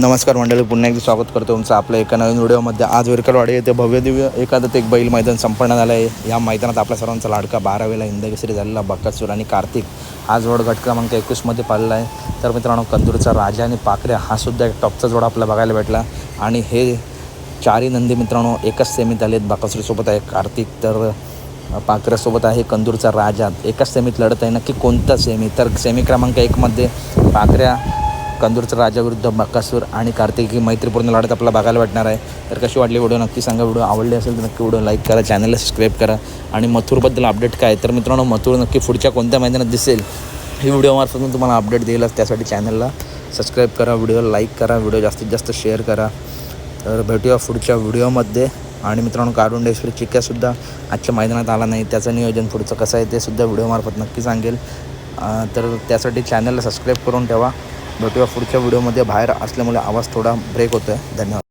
नमस्कार मंडळी पुन्हा एकदा स्वागत करतो तुमचं आपल्या एका नवीन व्हिडिओमध्ये. आज विरकरवाडी येथे भव्यदिव्य एखादं एक बैल मैदान संपन्न झालं आहे. या मैदानात आपल्या सर्वांचा लाडका बारावेला इंदकेसरी झालेला बक्कासूर आणि कार्तिक. हा जोड गट क्रमांक एकवीसमध्ये पाळला आहे. तर मित्रांनो कंदूरचा राजा आणि पाकऱ्या हा सुद्धा एक टॉपचा जोड आपल्याला बघायला भेटला. आणि हे चारही नंदी मित्रांनो एकाच सेमीत आले आहेत बाकासूरसोबत आहे कार्तिक तर पाकऱ्यासोबत आहे कंदूरचा राजा. एकाच सेमीत लढत आहे. नक्की कोणता सेमी? तर सेमी क्रमांक एकमध्ये पाकऱ्या कंदूरचा राजा विरुद्ध आणि कार्तिकी मैत्रीपूर्ण लढत आपला बघायला वाटणार आहे. तर कशी वाटली व्हिडिओ? नक्की सांगा व्हिडिओ. आवडली असेल तर नक्की व्हिडिओ लाईक करा चॅनलला सबस्क्राईब करा. आणि मथुरबद्दल अपडेट काय? तर मित्रांनो मथुर नक्की पुढच्या कोणत्या मैदानात दिसेल? ही व्हिडिओमार्फत मी तुम्हाला अपडेट देईलच त्यासाठी चॅनलला सबस्क्राईब करा व्हिडिओ लाईक करा व्हिडिओ जास्तीत जास्त शेअर करा. तर भेटूया पुढच्या व्हिडिओमध्ये आणि मित्रांनो कारुंडेश्वरी चिक्क्यासुद्धा आजच्या मैदानात आला नाही. त्याचं नियोजन पुढचं कसं आहे ते सुद्धा व्हिडिओमार्फत नक्की सांगेल. तर त्यासाठी चॅनलला सबस्क्राईब करून ठेवा. भेटूया पुढच्या व्हिडिओमध्ये बाहेर असल्यामुळे आवाज थोडा ब्रेक होतो आहे धन्यवाद.